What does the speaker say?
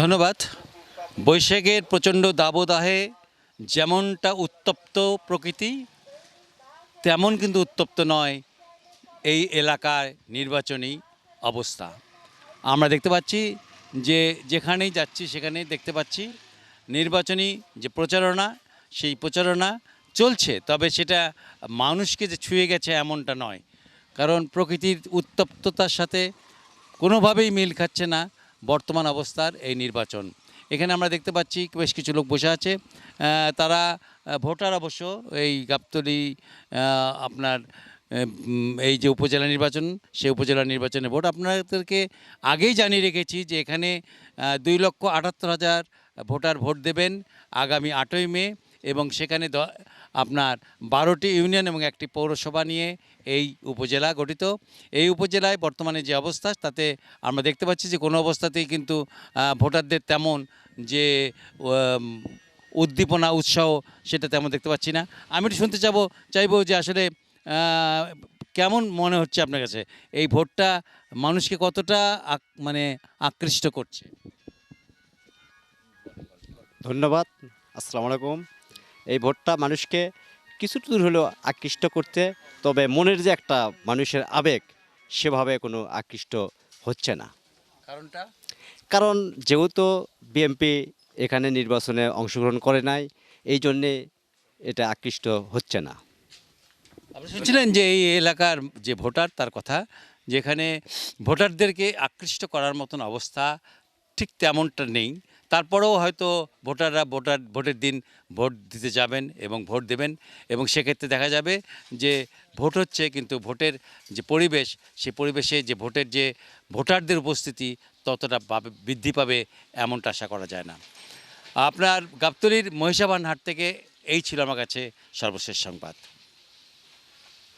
ধন্যবাদ। বৈশাখের প্রচণ্ড দাবদাহে যেমনটা উত্তপ্ত প্রকৃতি, তেমন কিন্তু উত্তপ্ত নয় এই এলাকার নির্বাচনী অবস্থা। আমরা দেখতে পাচ্ছি যে যেখানেই যাচ্ছি সেখানেই দেখতে পাচ্ছি নির্বাচনী যে প্রচারণা, সেই প্রচারণা চলছে। তবে সেটা মানুষকে যে ছুঁয়ে গেছে এমনটা নয়। কারণ প্রকৃতির উত্তপ্ততার সাথে কোনোভাবেই মিল খাচ্ছে না। বর্তমান অবস্থার এই নির্বাচন। এখানে আমরা দেখতে পাচ্ছি বেশ কিছু লোক বসে আছে। তারা ভোটার অবশ্য এই গাবতলি আপনার এই যে উপজেলা নির্বাচন, সেই উপজেলা নির্বাচনে ভোট। আপনাদেরকে আগেই জানিয়ে রেখেছি যে এখানে দুই লক্ষ আটাত্তর হাজার ভোটার ভোট দেবেন আগামী আটই মে এবং সেখানে আপনার বারোটি ইউনিয়ন এবং একটি পৌরসভা নিয়ে এই উপজেলা গঠিত। এই উপজেলায় বর্তমানে যে অবস্থা, তাতে আমরা দেখতে পাচ্ছি যে কোনো অবস্থাতেই কিন্তু ভোটারদের তেমন যে উদ্দীপনা, উৎসাহ সেটা তেমন দেখতে পাচ্ছি না। আমি একটু শুনতে চাবো, চাইব যে আসলে কেমন মনে হচ্ছে আপনার কাছে? এই ভোটটা মানুষকে কতটা মানে আকৃষ্ট করছে? ধন্যবাদ। আসসালামু আলাইকুম। এই ভোটটা মানুষকে কিছুটা দূর হলেও আকৃষ্ট করতে তবে মনের যে একটা মানুষের আবেগ সেভাবে কোনো আকৃষ্ট হচ্ছে না। কারণটা? কারণ যেহেতু বিএমপি এখানে নির্বাচনে অংশগ্রহণ করে নাই এই জন্যে এটা আকৃষ্ট হচ্ছে না। আপনি শুনছিলেন যে এই এলাকার যে ভোটার তার কথা? যেখানে ভোটারদেরকে আকৃষ্ট করার মতন অবস্থা ঠিক তেমনটা নেই। তারপরেও হয়তো ভোটাররা ভোটার, ভোটের দিন ভোট দিতে যাবেন এবং ভোট দেবেন এবং সেক্ষেত্রে দেখা যাবে যে ভোট হচ্ছে কিন্তু ভোটের যে পরিবেশ সেই পরিবেশে যে ভোটের যে ভোটারদের উপস্থিতি ততটা বৃদ্ধি পাবে এমনটা আশা করা যায় না। আপনার গাবতলির মহিষাবান হাট থেকে এই ছিল আমার কাছে সর্বশেষ সংবাদ।